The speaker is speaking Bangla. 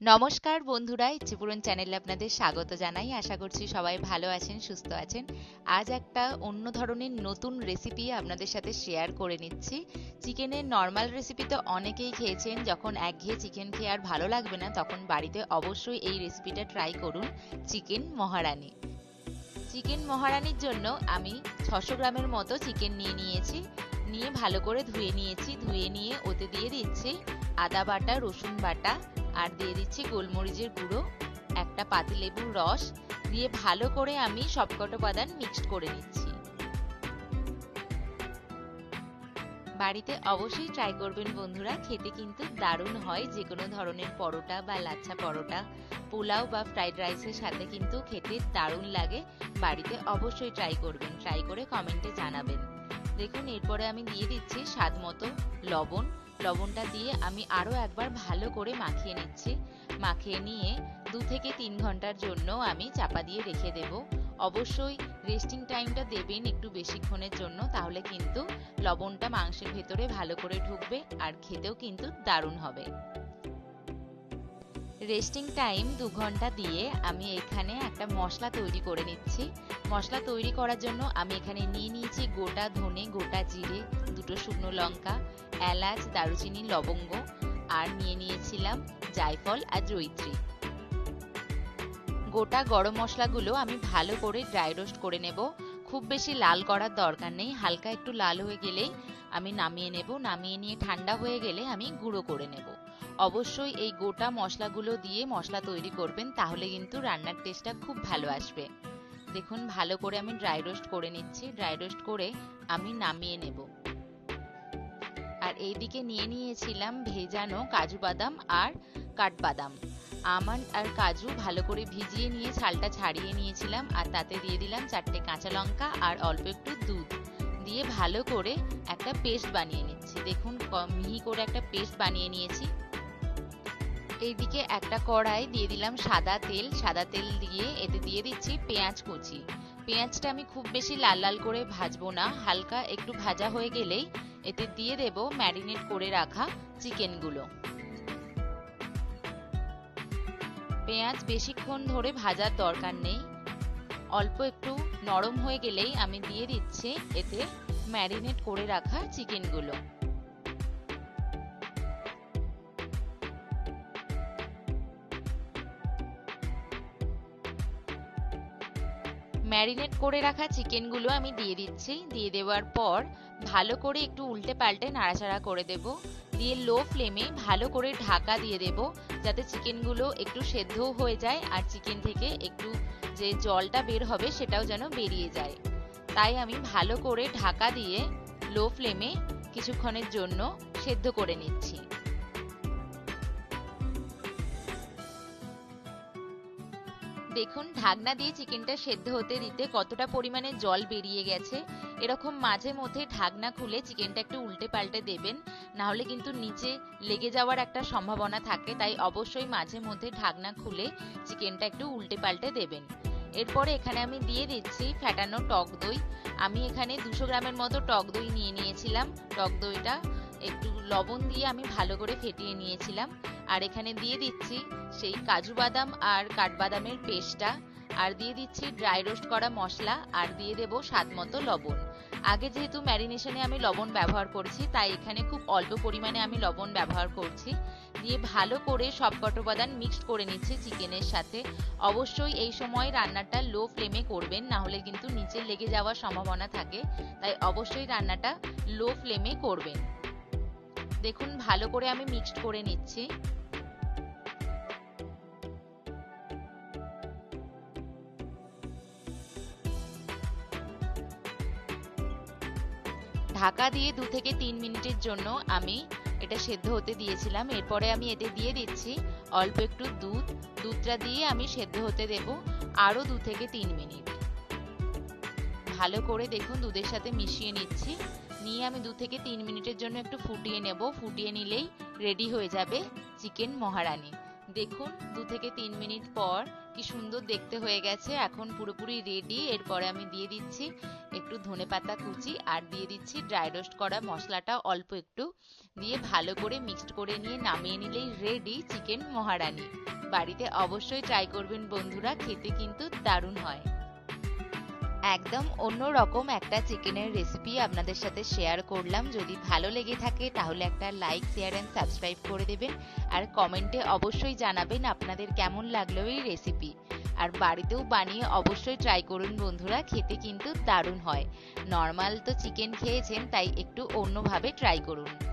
নমস্কার বন্ধুরা ইচ্ছেপূরণ চ্যানেলে আপনাদের স্বাগত জানাই। আশা করছি সবাই ভালো আছেন, সুস্থ আছেন। আজ একটা অন্য ধরনের নতুন রেসিপি আপনাদের সাথে শেয়ার করে নিচ্ছি। চিকেনের নর্মাল রেসিপি তো অনেকেই খেয়েছেন, যখন একঘেয়ে চিকেন খেয়ে আর ভালো লাগবে না, তখন বাড়িতে অবশ্যই এই রেসিপিটা ট্রাই করুন চিকেন মহারানি চিকেন মহারানির জন্য আমি ছশো গ্রামের মতো চিকেন নিয়ে নিয়েছি। নিয়ে ভালো করে ধুয়ে নিয়েছি, ধুয়ে নিয়ে ওতে দিয়ে দিচ্ছি আদা বাটা, রসুন বাটা আর দিয়ে দিচ্ছি গোলমরিচের গুঁড়ো, একটা পাতিলেবুর রস, দিয়ে ভালো করে আমি সবকটা উপাদান মিক্সড করে নিচ্ছি। বাড়িতে অবশ্যই ট্রাই করবেন বন্ধুরা, খেতে কিন্তু দারুণ হয়। যে কোনো ধরনের পরোটা বা লাচ্ছা পরোটা, পোলাও বা ফ্রাইড রাইসের সাথে কিন্তু খেতে দারুণ লাগে। বাড়িতে অবশ্যই ট্রাই করবেন ট্রাই করে কমেন্টে জানাবেন। দেখুন, এরপরে আমি দিয়ে দিচ্ছি স্বাদ মতো লবণ লবণটা দিয়ে আমি আরও একবার ভালো করে মাখিয়ে নিচ্ছি। মাখিয়ে নিয়ে দু থেকে তিন ঘণ্টার জন্য আমি চাপা দিয়ে রেখে দেব। অবশ্যই রেস্টিং টাইমটা দেবেন একটু বেশিক্ষণের জন্য, তাহলে কিন্তু লবণটা মাংসের ভেতরে ভালো করে ঢুকবে আর খেতেও কিন্তু দারুণ হবে। রেস্টিং টাইম দু ঘণ্টা দিয়ে আমি এখানে একটা মশলা তৈরি করে নিচ্ছি। মশলা তৈরি করার জন্য আমি এখানে নিয়ে নিয়েছি গোটা ধনে, গোটা জিরে, দুটো শুকনো লঙ্কা, এলাচ, দারুচিনি, লবঙ্গ আর নিয়ে নিয়েছিলাম জায়ফল আর জৈত্রী গোটা গরম মশলাগুলো আমি ভালো করে ড্রাই রোস্ট করে নেব। খুব বেশি লাল করার দরকার নেই, হালকা একটু লাল হয়ে গেলেই আমি নামিয়ে নেব, নামিয়ে নিয়ে ঠান্ডা হয়ে গেলে আমি গুঁড়ো করে নেব। অবশ্যই এই গোটা মশলাগুলো দিয়ে মশলা তৈরি করবেন, তাহলে কিন্তু রান্নার টেস্টটা খুব ভালো আসবে। দেখুন, ভালো করে আমি ড্রাই রোস্ট করে নিচ্ছি। ড্রাই রোস্ট করে আমি নামিয়ে নেব। আর এইদিকে নিয়ে নিয়েছিলাম ভেজানো কাজু বাদাম আর কাঠবাদাম। আমন্ড আর কাজু ভালো করে ভিজিয়ে নিয়ে ছালটা ছাড়িয়ে নিয়েছিলাম, আর তাতে দিয়ে দিলাম চারটে কাঁচা লঙ্কা আর অল্প একটু দুধ। দিয়ে ভালো করে একটা পেস্ট বানিয়ে নিচ্ছি। দেখুন মিহি করে একটা পেস্ট বানিয়ে নিয়েছি। এইদিকে একটা কড়াই দিয়ে দিলাম সাদা তেল। সাদা তেল দিয়ে এতে দিয়ে দিচ্ছি পেঁয়াজ কুচি। পেঁয়াজটা আমি খুব বেশি লাল লাল করে ভাজবো না, হালকা একটু ভাজা হয়ে গেলেই এতে দিয়ে দেব ম্যারিনেট করে রাখা চিকেনগুলো। পেঁয়াজ বেশিক্ষণ ধরে ভাজার দরকার নেই। অল্প একটু নরম হয়ে গেলেই আমি দিয়ে দিচ্ছি এতে ম্যারিনেট করে রাখা চিকেনগুলো। ম্যারিনেট করে রাখা চিকেনগুলো আমি দিয়ে দিচ্ছি। দিয়ে দেওয়ার পর ভালো করে একটু উল্টে পাল্টে নাড়াচাড়া করে দেব। দিয়ে লো ফ্লেমে ভালো করে ঢাকা দিয়ে দেব যাতে চিকেনগুলো একটু সেদ্ধও হয়ে যায় আর চিকেন থেকে একটু যে জলটা বের হবে সেটাও যেন বেরিয়ে যায়। তাই আমি ভালো করে ঢাকা দিয়ে লো ফ্লেমে কিছুক্ষণের জন্য সেদ্ধ করে নিচ্ছি। দেখুন, ঢাকনা দিয়ে চিকেনটা সেদ্ধ হতে দিতে কতটা পরিমাণে জল বেরিয়ে গেছে। এরকম মাঝে মধ্যে ঢাকনা খুলে চিকেনটা একটু উল্টে পাল্টে দেবেন। না হলে কিন্তু নিচে লেগে যাওয়ার একটা সম্ভাবনা থাকে, তাই অবশ্যই মাঝে মধ্যে ঢাকনা খুলে চিকেনটা একটু উল্টে পাল্টে দেবেন। এরপরে এখানে আমি দিয়ে দিচ্ছি ফ্যাটানো টক দই। আমি এখানে দুশো গ্রামের মতো টক দই নিয়ে নিয়েছিলাম। টক দইটা একটু লবণ দিয়ে আমি ভালো করে ফেটিয়ে নিয়েছিলাম। আর এখানে দিয়ে দিচ্ছি সেই কাজু বাদাম আর কাঠবাদামের পেস্টটা। আর দিয়ে দিচ্ছি ড্রাই রোস্ট করা মশলা। আর দিয়ে দেব স্বাদ মতো লবণ। আগে যেহেতু ম্যারিনেশনে আমি লবণ ব্যবহার করছি, তাই এখানে খুব অল্প পরিমাণে আমি লবণ ব্যবহার করছি। দিয়ে ভালো করে সব উপাদান মিক্সড করে নিচ্ছি চিকেনের সাথে। অবশ্যই এই সময় রান্নাটা লো ফ্লেমে করবেন, না হলে কিন্তু নিচে লেগে যাওয়ার সম্ভাবনা থাকে। তাই অবশ্যই রান্নাটা লো ফ্লেমে করবেন। দেখুন, ভালো করে আমি মিক্সড করে নিচ্ছি। ঢাকা দিয়ে দু থেকে তিন মিনিটের জন্য আমি এটা সেদ্ধ হতে দিয়েছিলাম। এরপরে আমি এতে দিয়ে দিচ্ছি অল্প একটু দুধ। দুধটা দিয়ে আমি সেদ্ধ হতে দেব আরও দু থেকে তিন মিনিট। ভালো করে দেখুন, দুধের সাথে মিশিয়ে নিচ্ছি। নিয়ে আমি দু থেকে তিন মিনিটের জন্য একটু ফুটিয়ে নেব। ফুটিয়ে নিলেই রেডি হয়ে যাবে চিকেন মহারানি। দেখুন, দু থেকে তিন মিনিট পর কি সুন্দর দেখতে হয়ে গেছে। এখন পুরোপুরি রেডি এরপরে আমি দিয়ে দিচ্ছি একটু ধনে পাতা কুচি আর দিয়ে দিচ্ছি ড্রাই রোস্ট করা মশলাটা অল্প একটু। দিয়ে ভালো করে মিক্সড করে নিয়ে নামিয়ে নিলেই রেডি চিকেন মহারানি। বাড়িতে অবশ্যই ট্রাই করবেন বন্ধুরা, খেতে কিন্তু দারুণ হয়। একদম অন্যরকম একটা চিকেনের রেসিপি আপনাদের সাথে শেয়ার করলাম। যদি ভালো লেগে থাকে, তাহলে একটা লাইক শেয়ার অ্যান্ড সাবস্ক্রাইব করে দেবেন। আর কমেন্টে অবশ্যই জানাবেন আপনাদের কেমন লাগল এই রেসিপি আর বাড়িতেও বানিয়ে অবশ্যই ট্রাই করুন বন্ধুরা, খেতে কিন্তু দারুণ হয়। নর্মাল তো চিকেন খেয়েছেন, তাই একটু অন্যভাবে ট্রাই করুন।